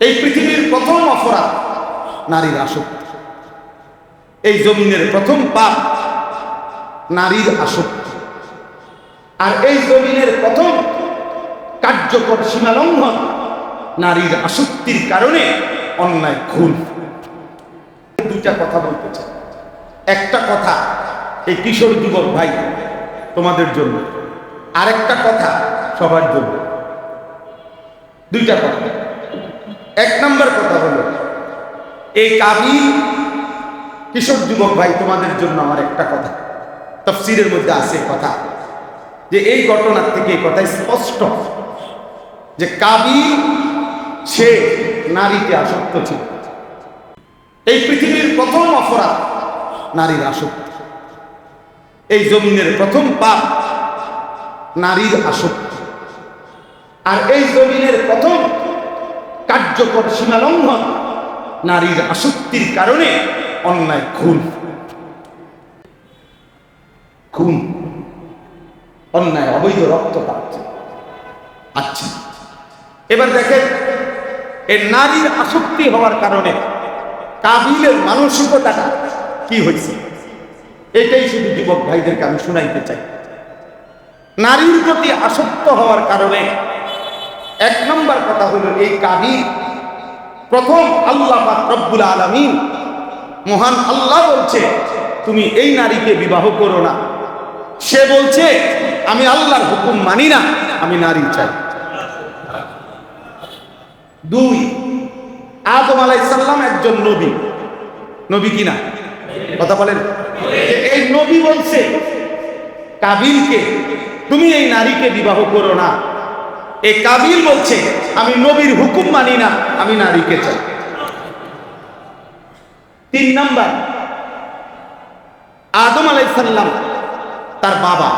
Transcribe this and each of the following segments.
এই পৃথিবীর প্রথম অপরাধ নারীর আসক্তি। এই জমিনের প্রথম পাপ নারীর আসক্তি। আর এই জমিনের প্রথম কার্যকর সীমালঙ্ঘন নারীর আসক্তির কারণে অন্যায়, খুন। দুইটা কথা বলতে চাই। একটা কথা, এই কিশোর যুবক ভাই, তোমাদের জন্য। আরেকটা কথা, সবার জন্য। দুইটা কথা। এক নম্বর কথা হলো, এই কাবি কিশোর যুবক ভাই, তোমাদের জন্য আমার একটা কথা, তফসিরের মধ্যে আছে কথা, যে এই ঘটনার থেকে এই কথা স্পষ্ট যে কাবি সে নারীকে আসক্ত ছিল। এই পৃথিবীর প্রথম অপরাধ নারীর আসক্তি। এই জমিনের প্রথম পাপ নারীর আসক্তি। আর এই জমিনের প্রথম কার্যকর সীমালঙ্ঘন নারীর আসক্তির কারণে অন্যায় খুন। খুন, অন্যায়, অবৈধ রক্ত পাচ্ছে। আচ্ছা এবার দেখেন এই নারীর আসক্তি হওয়ার কারণে কাবিলের মানসিকতাটা কি হয়েছে? এটাই শুধু যুবক ভাইদেরকে আমি শুনাইতে চাই। নারীর প্রতি আসক্ত হওয়ার কারণে এক নম্বর কথা হলো এই কাবিল প্রথম আল্লাহ রব্বুল আলামিন মহান আল্লাহ বলছে, তুমি এই নারীকে বিবাহ করো না। সে বলছে, আমি আল্লাহর হুকুম মানি না, আমি নারী চাই। দুই, আদম আলাইসাল্লাম একজন নবী। নবী কিনা কথা বলেন। এই নবী বলছে, কাবিলকে, তুমি এই নারীকে বিবাহ করো না। এই কাবিল বলছে, আমি নবীর হুকুম মানি না, আমি নারীকে চাই। তিন নাম্বার, আদম আলাইসাল্লাম তার বাবা।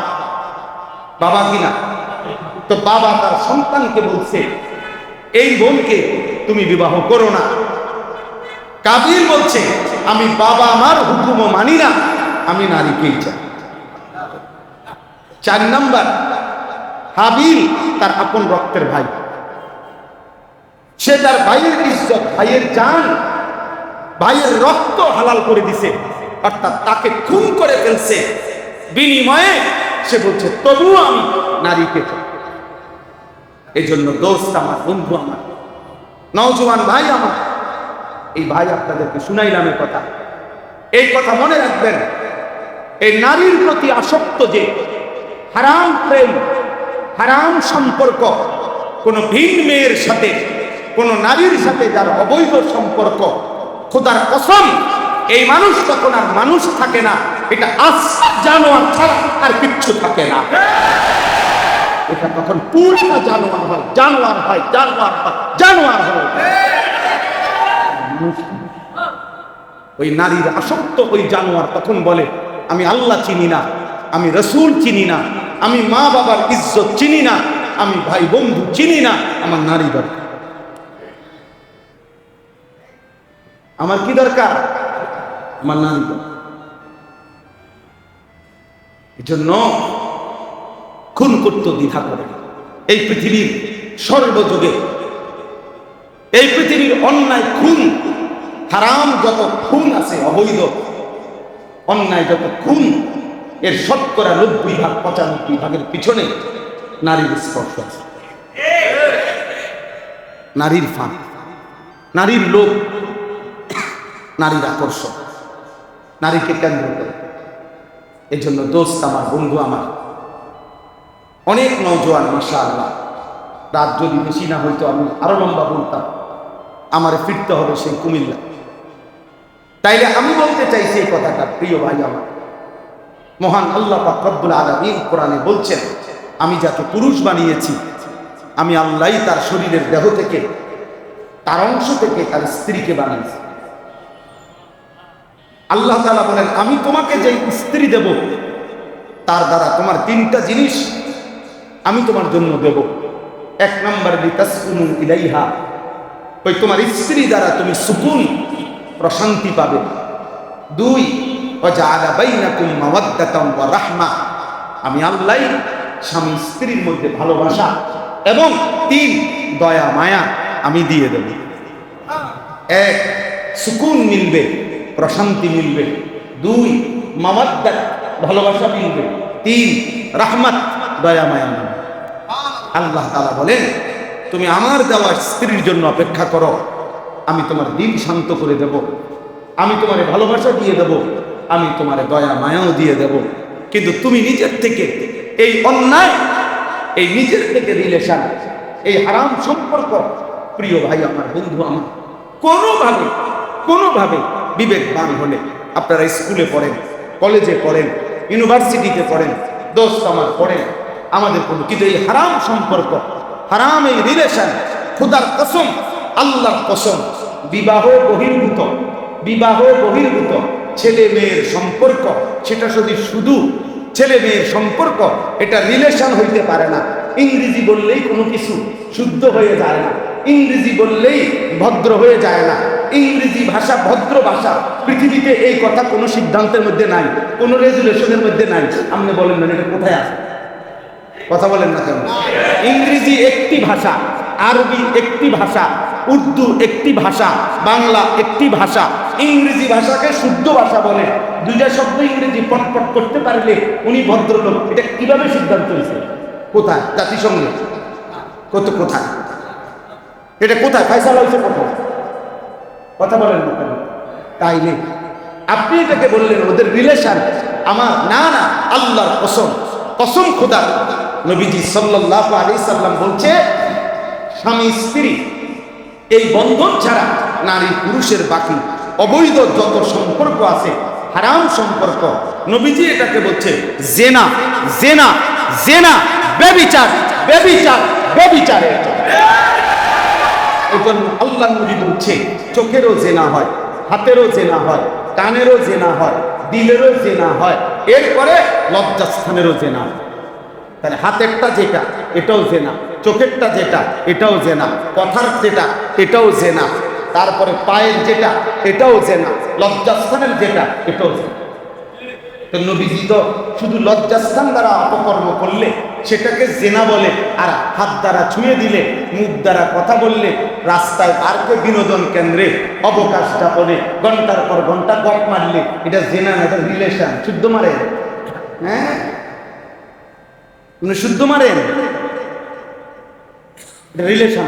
বাবা কিনা তো বাবা তার সন্তানকে বলছে, এই বোনকে তুমি বিবাহ করো না। কাবিল বলছে, আমি বাবা আমার হুকুমও মানি না, আমি নারীকেই চাই। চার নাম্বার হাবিল, তার আপন রক্তের ভাই। সে তার ভাইয়ের ইজ্জত, ভাইয়ের জান, ভাইয়ের রক্ত হালাল করে দিছে। অর্থাৎ তাকে খুন করে ফেলছে। বিনিময়ে সে বলছে, তবুও আমি নারীকে এই জন্য দোস্ত আমার, বন্ধু আমার, নওজোয়ান ভাই আমার। এই ভাই আপনাদেরকে শুনাইলাম কথা। এই কথা মনে রাখবেন, এই নারীর প্রতি আসক্ত যে হারাম প্রেম হারাম সম্পর্ক, কোন ভিন মেয়ের সাথে, কোন নারীর সাথে যার অবৈধ সম্পর্ক, খোদার কসম, এই মানুষ তখন আর মানুষ থাকে না, এটা আস, জানোয়ার ছাড়া আর কিচ্ছু থাকে না। এটা তখন পুরোটা জানোয়ার হয় জানোয়ার হয় জানোয়ার হয় জানোয়ার হয়। ওই নারীর আসক্ত ওই জানোয়ার তখন বলে, আমি আল্লাহ চিনি না, আমি রসুল চিনি না আমি মা বাবার ইজ্জত চিনি না, আমি ভাই বন্ধু চিনি না, আমার নারী দরকার। আমার কি দরকার? আমার নারী দরকার। এই জন্য খুন করতে দ্বিধা করে এই পৃথিবীর সর্বযুগে, এই পৃথিবীর অন্যায় খুন, হারাম যত খুন আছে, অবৈধ, অন্যায় যত খুন এর শতকরা নব্বই ভাগ, পঁচানব্বই ভাগের পিছনে নারীর স্পর্শ আছে। নারীর ফাঁক নারীর লোক নারীর আকর্ষণ, নারীকে কেন্দ্র করে। এই জন্য দোস্ত আমার, বন্ধু আমার, অনেক নৌজোয়ান মাসা আল্লাহ রাত যদি বেশি না হইতো আমি আরও লম্বা বলতাম, আমার ফিরতে হবে সেই কুমিল্লা। তাইলে আমি বলতে চাইছি এই কথাটা, প্রিয় ভাই আমার। মহান আল্লাহ রব্বুল আলমিন কোরআনে বলছেন, আমি যাকে পুরুষ বানিয়েছি, আমি আল্লাহই তার শরীরের দেহ থেকে, তার অংশ থেকে তার স্ত্রীকে বানিয়েছি। আল্লাহ তালা বলেন, আমি তোমাকে যে স্ত্রী দেব, তার দ্বারা তোমার তিনটা জিনিস আমি তোমার জন্য দেব। এক নম্বর ইলাইহা। ওই তোমার স্ত্রী দ্বারা তুমি সুকুন, প্রশান্তি পাবে। দুই রাহমা। আমি আল্লাহ, স্বামী স্ত্রীর মধ্যে ভালোবাসা এবং তিন দয়া মায়া আমি দিয়ে দেব। এক, সুকুন মিলবে, প্রশান্তি মিলবে। দুই মামাদ্দাত ভালোবাসা মিলবে। তিন, রাহমাত, দয়া মায়া মিলবে। আল্লাহ তাআলা বলেন, তুমি আমার দেওয়া স্ত্রীর জন্য অপেক্ষা করো। আমি তোমার দিন শান্ত করে দেব। আমি তোমারে ভালোবাসা দিয়ে দেব। আমি তোমার দয়া, মায়াও দিয়ে দেব। কিন্তু তুমি নিজের থেকে এই অন্যায়, এই নিজের থেকে রিলেশন এই হারাম সম্পর্ক, প্রিয় ভাই, আমার বন্ধু, আমার কোনোভাবে কোনোভাবে বিবেকবান হলে আপনারা স্কুলে পড়েন, কলেজে পড়েন, ইউনিভার্সিটিতে পড়েন দোস্ত আমার পড়েন আমাদের কোনো কিন্তু এই হারাম সম্পর্ক, হারাম এই রিলেশন খুদার কসম, আল্লাহর কসম, বিবাহ বহির্ভূত বিবাহ বহির্ভূত ছেলে মেয়ের সম্পর্ক, সেটা যদি শুধু ছেলে মেয়ের সম্পর্ক, এটা রিলেশন হইতে পারে না। ইংরেজি বললেই কোনো কিছু শুদ্ধ হয়ে যায় না। ইংরেজি বললেই ভদ্র হয়ে যায় না। ইংরেজি ভাষা ভদ্র ভাষা। পৃথিবীতে এই কথা কোনো সিদ্ধান্তের মধ্যে নাই, কোনো রেজুলেশনের মধ্যে নাই। আপনি বলেন না, এটা কোথায় আছে? কথা বলেন না কেন? ইংরেজি একটি ভাষা, আরবি একটি ভাষা, উর্দু একটি ভাষা, বাংলা একটি ভাষা ইংরেজি ভাষাকে শুদ্ধ ভাষা বলে। দুইটা শব্দ ইংরেজি পটপট করতে পারলে উনি ভদ্রলোক। এটা কীভাবে সিদ্ধান্ত হয়েছে? কোথায়? জাতিসংঘে। কত কোথায়? এটা কোথায়? ফাইসালা হয়েছে কোথায় কথা বলেন না কেন? তাই নেই। আপনি এটাকে বললেন ওদের রিলেশন আমার না না আল্লাহর কসম। কসম খোদা। নবীজি সাল্লাল্লাহু আলাইহি সাল্লাম বলছে স্বামী স্ত্রী এই বন্ধন ছাড়া নারী পুরুষের বাকি অবৈধ যত সম্পর্ক আছে, হারাম সম্পর্ক, নবীজি এটাকে বলছে জেনা জেনা জেনা বেবিচার বেবিচারে এই জন্য। আল্লাহ নবী বলছে, চোখেরও জেনা হয়, হাতেরও জেনা হয়, কানেরও জেনা হয়, দিলেরও জেনা হয়, এরপরে লজ্জাস্থানেরও জেনা হয়। তাহলে হাতেরটা যেটা, এটাও জেনা, চোখেরটা যেটা, এটাও জেনা, কথার যেটা, এটাও জেনা। তারপরে পায়ের যেটা, এটাও জেনা। লজ্জাস্থানের যেটা, এটাও জেনা। তো নবীজি তো শুধু লজ্জাস্থান দ্বারা অপকর্ম করলে, সেটাকে জেনা বলে, আর হাত দ্বারা ছুঁয়ে দিলে, মুখ দ্বারা কথা বললে, রাস্তায় পার্কে বিনোদন কেন্দ্রে অবকাশ যাপনে ঘণ্টার পর ঘণ্টা গপ মারলে, এটা জেনা না, এটা রিলেশন শুদ্ধ মারে হ্যাঁ? শুদ্ধ মারেন। এটা রিলেশন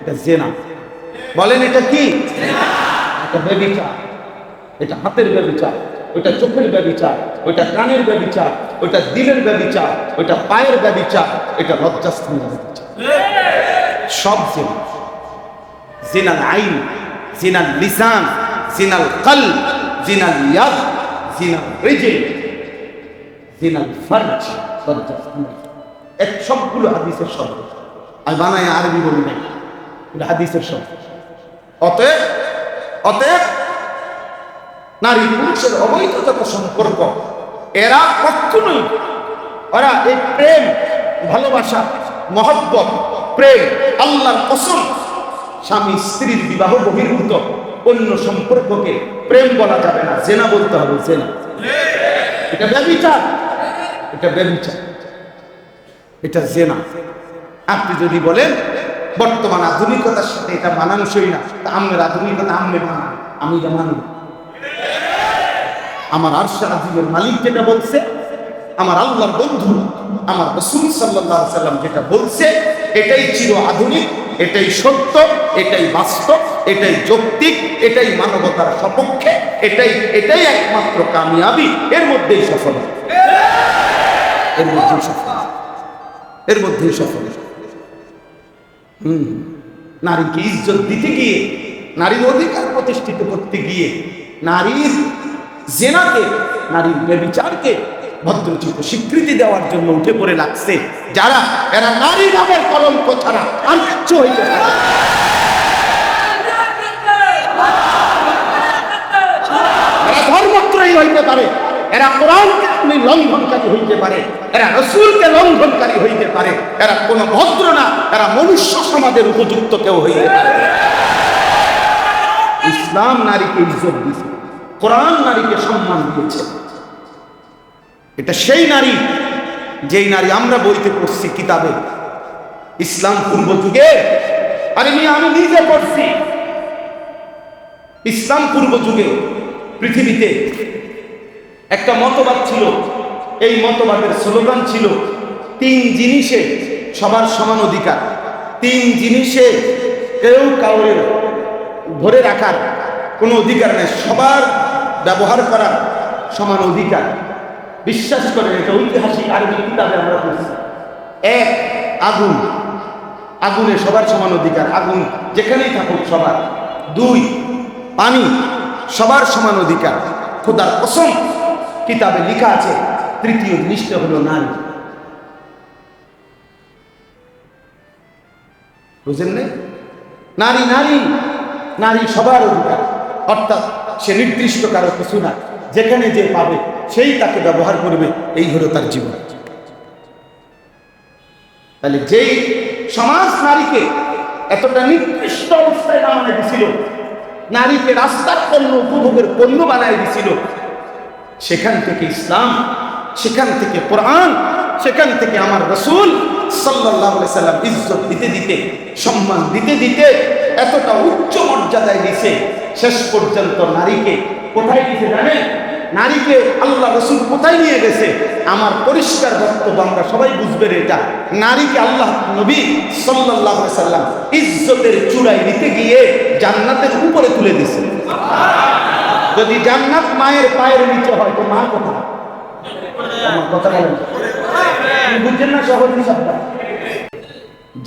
এটা জেনা। বলেন এটা কি? এটা বেবিচার এটা হাতের ব্যবচার ওইটা চোখের ব্যবচার ওইটা কানের ব্যবচার ওইটা দিলের ব্যবচার ওইটা পায়ের ব্যবচার এটা লজ্জাস্থানের ব্যবচার সব জেনা। জিনাল আইন, জিনাল লিসান, জিনাল কল জিনাল ইয়াদ, জিনাল রিজিল জিনাল ফার্জ, লজ্জাস্থানের। এক সবগুলো হাদিসের শব্দ আমি বানায় আরবি বলি নাই হাদিসের শব্দ। অতএব অতএব নারী পুরুষের অবৈধ যত সম্পর্ক এরা কখনোই ওরা এই প্রেম, ভালোবাসা, মহব্বত, প্রেম, আল্লাহর কসম, স্বামী স্ত্রীর বিবাহ বহির্ভূত, অন্য সম্পর্ককে প্রেম বলা যাবে না, জেনা বলতে হবে, জেনা। এটা ব্যবিচার এটা ব্যবিচার এটা জেনা। আপনি যদি বলেন বর্তমান আধুনিকতার সাথে এটা মানানসই না। তা আমের আধুনিকতা আমনে মানান আমি এটা মানি। আমার আরশা আজিমের মালিক যেটা বলছে, আমার আল্লাহর বন্ধু, আমার রসুল সাল্লাহ সাল্লাম যেটা বলছে, এটাই চির আধুনিক, এটাই সত্য, এটাই বাস্তব, এটাই যৌক্তিক, এটাই মানবতার সপক্ষে, এটাই এটাই একমাত্র কামিয়াবি। এর মধ্যেই সফল এর মধ্যেই সফল এর মধ্যেই সফল নারীকে ইজ্জত দিতে গিয়ে, নারীর অধিকার প্রতিষ্ঠিত করতে গিয়ে, নারীর জেনাকে, নারীর বেবিচারকে ভদ্রচিত স্বীকৃতি দেওয়ার জন্য উঠে পড়ে লাগছে। যারা, এরা নারী নামের কলঙ্ক ছাড়া আর কিচ্ছু হইতে পারে। এরা ধর্মত্রয়ী হইতে পারে। এরা কোরআনকে আপনি লঙ্ঘনকারী হইতে পারে, এরা রসুলকে লঙ্ঘনকারী হইতে পারে, এরা কোনো ভদ্র না, এরা মনুষ্য সমাজের উপযুক্ত কেউ হইতে পারে ইসলাম নারীকে ইজ্জত দিয়েছে কোরআন নারীকে সম্মান দিয়েছে। এটা সেই নারী, যেই নারী আমরা বইতে পড়ছি কিতাবে। ইসলাম পূর্ব যুগে, আরে আমি নিজে পড়ছি। ইসলাম পূর্ব যুগে, পৃথিবীতে একটা মতবাদ ছিল। এই মতবাদের স্লোগান ছিল, তিন জিনিসে সবার সমান অধিকার। তিন জিনিসে কেউ কাউরের ধরে রাখার কোনো অধিকার নেই। সবার ব্যবহার করার সমান অধিকার। বিশ্বাস করেন, এটা ঐতিহাসিক আরবি কিতাবে আমরা পড়ছি। এক, আগুন। আগুনে সবার সমান অধিকার। আগুন যেখানেই থাকুক সবার। দুই, পানি সবার সমান অধিকার। খোদার কসম। কিতাবে লেখা আছে, তৃতীয় জিনিসটা হলো নারী। বুঝেন না নারী নারী নারী সবার অধিকার। অর্থাৎ সে নির্দিষ্ট কারও কিছু না, যেখানে যে পাবে, সেই তাকে ব্যবহার করবে, এই হলো তার জীবন। তাহলে যেই সমাজ নারীকে এতটা নিকৃষ্ট অবস্থায় নামানো দিছিল, নারীকে রাস্তার পণ্য উপভোগের পণ্য বানায় দিছিল সেখান থেকে ইসলাম, সেখান থেকে কোরআন, সেখান থেকে আমার রসুল সাল্লাম ইজ্জত দিতে দিতে, সম্মান দিতে দিতে এতটা উচ্চ মর্যাদায় দিছে, শেষ পর্যন্ত নারীকে কোথায় দিছে জানেন? নারীকে আল্লাহ রসুল কোথায় নিয়ে গেছে? আমার পরিষ্কার বক্তব্য আমরা সবাই বুঝবেন এটা। নারীকে আল্লাহ নবী সাল্লাহ সাল্লাম ইজ্জতের চূড়ায় নিতে গিয়ে জান্নাতের উপরে তুলে দিছে যদি জান্নাত মায়ের পায়ের নিচে হয়, তো মা কোথায়? আমার কথা বলেন। বুঝছেন না সহজ হিসাবটা?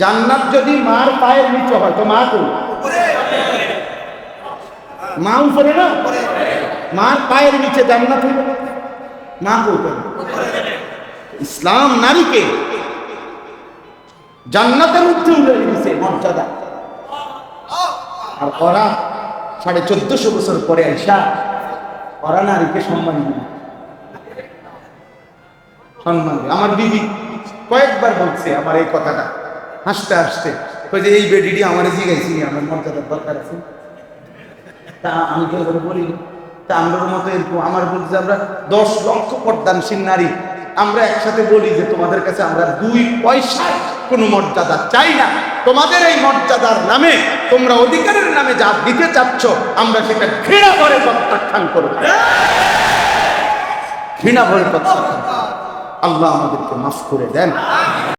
জান্নাত যদি মার পায়ের নিচে হয়, তো মা তো মা উপরে না? মার পায়ের নিচে জান্নাত হইল মা কোথায় ইসলাম নারীকে জান্নাতের উঠে উঠে দিয়েছে মর্যাদা। আর ওরা সাড়ে চোদ্দশো বছর পরে আইসা ওরা নারীকে সম্মান দিবে সম্মান আমার দিদি কয়েকবার বলছে আমার এই কথাটা। হাসতে হাসতে যে, এই বেডিটি আমার জিগাইছি আমার মর্যাদার দরকার আছে। তা আমি করে বলি? তা আমরা মতো এরকম, আমার বলছে আমরা দশ লক্ষ পর্দানসীন নারী। আমরা একসাথে বলি যে, তোমাদের কাছে আমরা দুই পয়সা কোনো মর্যাদা চাই না। তোমাদের এই মর্যাদার নামে তোমরা অধিকারের নামে যা দিতে চাচ্ছ, আমরা সেটা ঘৃণা করে প্রত্যাখ্যান করব। ঘৃণা ভরে প্রত্যাখ্যান আল্লাহ আমাদেরকে মাফ করে দেন।